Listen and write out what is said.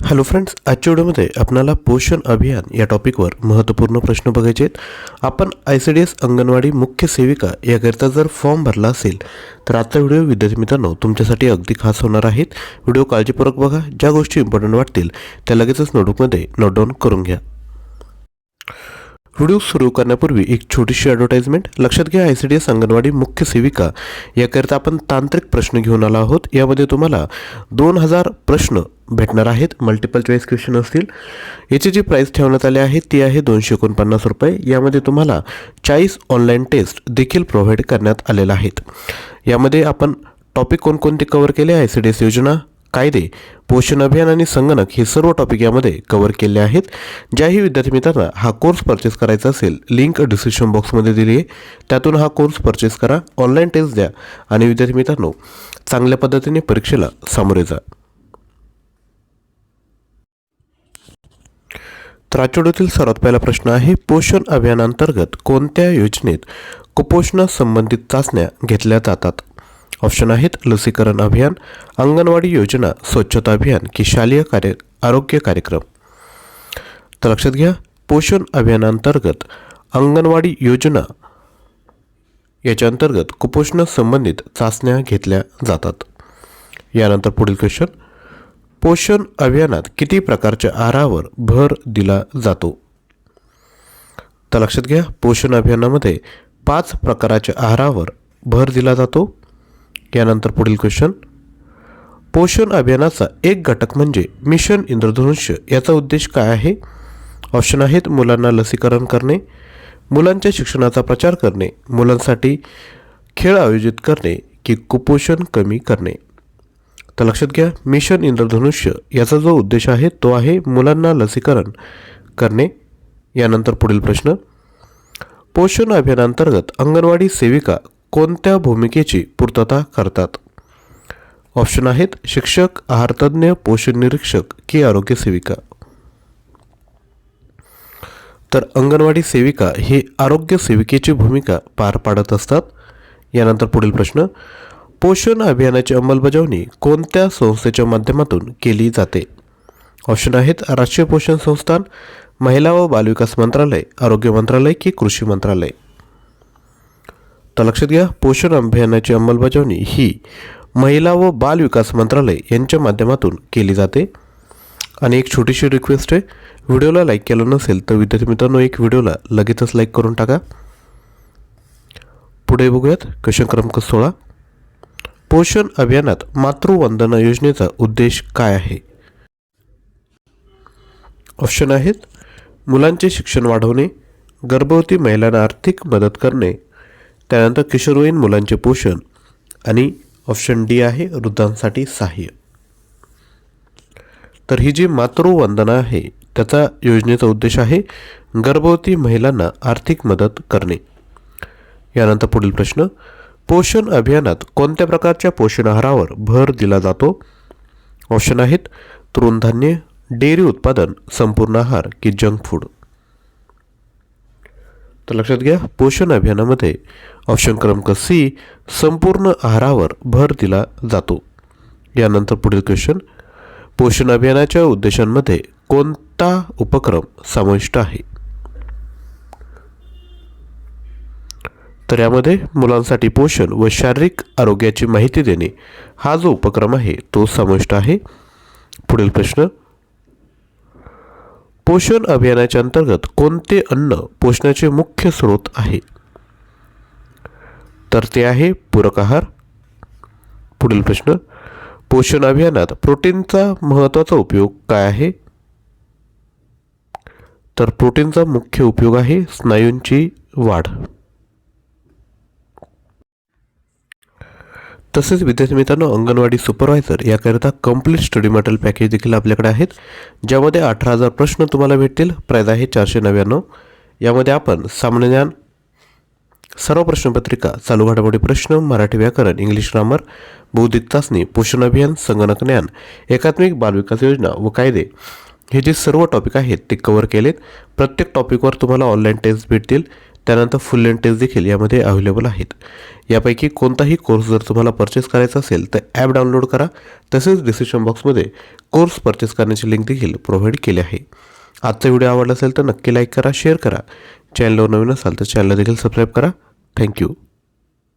Hello friends आजच्या व्हिडिओमध्ये आपणाला पोषण अभियान या टॉपिकवर महत्त्वपूर्ण प्रश्न बघायचे आहेत. आपण I C D S anganwadi मुख्य सेविका याकरिता जर फॉर्म भरला असेल तर आजचा व्हिडिओ विद्यार्थी मित्रांनो तुमच्यासाठी अगदी खास होणार आहेत. व्हिडिओ काळजीपूर्वक बघा ज्या गोष्टी इम्पॉर्टंट वाटतील त्या लगेचच नोटबुकमध्ये नोट डाऊन करून घ्या. व्हिडिओ सुरू करण्यापूर्वी एक छोटीशी ॲडव्हर्टाइजमेंट लक्षात घ्या I C D S anganwadi मुख्य सेविका. याकरिता आपण तांत्रिक प्रश्न घेऊन आलो आहोत. यामध्ये तुम्हाला दोन हजार प्रश्न भेटणार आहेत. मल्टिपल चॉईस क्वेश्चन असतील. याची जी प्राईस ठेवण्यात आली आहे ती आहे दोनशे एकोणपन्नास रुपये. यामध्ये तुम्हाला चाळीस ऑनलाईन टेस्ट देखील प्रोव्हाइड करण्यात आलेल्या आहेत. यामध्ये आपण टॉपिक कोणकोणते कव्हर केले आय सी डी एस योजना कायदे पोषण अभियान आणि संगणक हे सर्व टॉपिक यामध्ये कव्हर केले आहेत. ज्याही विद्यार्थी मित्रांना हा कोर्स परचेस करायचा असेल लिंक डिस्क्रिप्शन बॉक्समध्ये दिली आहे. त्यातून हा कोर्स परचेस करा ऑनलाईन टेस्ट द्या आणि विद्यार्थी मित्रांनो चांगल्या पद्धतीने परीक्षेला सामोरे जा. तर सर्वात पहिला प्रश्न आहे पोषण अभियानांतर्गत कोणत्या योजनेत कुपोषणासंबंधित चाचण्या घेतल्या जातात? ऑप्शन आहेत लसीकरण अभियान अंगणवाडी योजना स्वच्छता अभियान की शालेय कार्य आरोग्य कार्यक्रम तर लक्षात घ्या पोषण अभियानांतर्गत अंगणवाडी योजना याच्या अंतर्गत कुपोषणासंबंधित चाचण्या घेतल्या जातात यानंतर पुढील क्वेश्चन पोषण अभियानात किती प्रकारच्या आहारावर भर दिला जातो तर लक्षात घ्या पोषण अभियानामध्ये पाच प्रकाराच्या आहारावर भर दिला जातो यानंतर पुढील क्वेश्चन पोषण अभियानाचा एक घटक म्हणजे मिशन इंद्रधनुष्य याचा उद्देश काय आहे? ऑप्शन आहेत मुलांना लसीकरण करणे मुलांच्या शिक्षणाचा प्रचार करणे मुलांसाठी खेळ आयोजित करणे की कुपोषण कमी करणे. तर लक्षात घ्या मिशन इंद्रधनुष्य याचा जो उद्देश आहे तो आहे मुलांना लसीकरण करणे. यानंतर पुढील प्रश्न. पोषण अभियानांतर्गत अंगणवाडी सेविका कोणत्या भूमिकेची पूर्तता करतात? ऑप्शन आहेत शिक्षक आहारतज्ञ पोषण निरीक्षक की आरोग्य सेविका. तर अंगणवाडी सेविका ही आरोग्य सेविकेची भूमिका पार पाडत असतात. यानंतर पुढील प्रश्न पोषण अभियानाची अंमलबजावणी कोणत्या संस्थेच्या माध्यमातून केली जाते? ऑप्शन आहेत राष्ट्रीय पोषण संस्थान महिला व बालविकास मंत्रालय आरोग्य मंत्रालय की कृषी मंत्रालय. तर लक्षात घ्या पोषण अभियानाची अंमलबजावणी ही महिला व बाल विकास मंत्रालय यांच्या माध्यमातून केली जाते. आणि एक छोटीशी रिक्वेस्ट आहे व्हिडिओला लाईक केलं नसेल तर विद्यार्थी मित्रांनो एक व्हिडिओला लगेचच लाईक करून टाका. पुढे बघूयात क्वेश्चन क्रमांक सोळा. पोषण अभियानात मातृवंदना योजनेचा उद्देश काय आहे? ऑप्शन आहेत मुलांचे शिक्षण वाढवणे गर्भवती महिलांना आर्थिक मदत करणे त्यानंतर किशोरवयीन मुलांचे पोषण आणि ऑप्शन डी आहे वृद्धांसाठी सहाय्य. तर ही जी मातृवंदना आहे त्याचा योजनेचा उद्देश आहे गर्भवती महिलांना आर्थिक मदत करणे. यानंतर पुढील प्रश्न पोषण अभियानात कोणत्या प्रकारच्या पोषण आहारावर भर दिला जातो? ऑप्शन आहेत तृणधान्य डेअरी उत्पादन संपूर्ण आहार की जंक फूड तर लक्षात घ्या पोषण अभियानामध्ये ऑप्शन क्रमांक सी संपूर्ण आहारावर भर दिला जातो. यानंतर पुढील क्वेश्चन पोषण अभियानाच्या उद्देशांमध्ये कोणता उपक्रम समाविष्ट आहे? तर यामध्ये मुलांसाठी पोषण व शारीरिक आरोग्याची माहिती देणे हा जो उपक्रम आहे तो समाविष्ट आहे. पुढील प्रश्न पोषण अभियानाच्या अंतर्गत कोणते अन्न पोषणाचे मुख्य स्रोत आहे? तर ते आहे पूरक आहार. पुढील प्रश्न पोषण अभियानात प्रोटीनचा महत्त्वाचा उपयोग काय आहे? तर प्रोटीनचा मुख्य उपयोग आहे स्नायूंची वाढ. तसेच विद्यार्थी मित्रांनो अंगणवाडी सुपरवायझर याकरिता कंप्लीट स्टडी मटेरियल पॅकेज देखील आपल्याकडे आहेत ज्यामध्ये अठरा हजार प्रश्न तुम्हाला भेटतील. प्राईज आहे चारशे नव्याण्णव. यामध्ये आपण सामान्य ज्ञान सर्व प्रश्नपत्रिका चालू घडामोडी प्रश्न मराठी व्याकरण इंग्लिश ग्रामर बौद्धिक चाचणी पोषण अभियान संगणक ज्ञान एकात्मिक बालविकास योजना व कायदे. हे जे सर्व टॉपिक आहेत ते कव्हर केलेत. प्रत्येक टॉपिकवर तुम्हाला ऑनलाईन टेस्ट भेटतील. त्यानंतर फुल लेंथ टेस्ट देखील यामध्ये अवेलेबल आहेत. यापैकी कोणताही कोर्स जर तुम्हाला परचेस करायचा असेल तर ॲप डाउनलोड करा. तसेच डिस्क्रिप्शन बॉक्समध्ये कोर्स परचेस करण्याची लिंक देखील प्रोव्हाइड केली आहे. आजचा व्हिडिओ आवडला असेल तर नक्की लाईक करा शेअर करा. चॅनलवर नवीन असाल तर चॅनलला देखील सबस्क्राईब करा. थँक्यू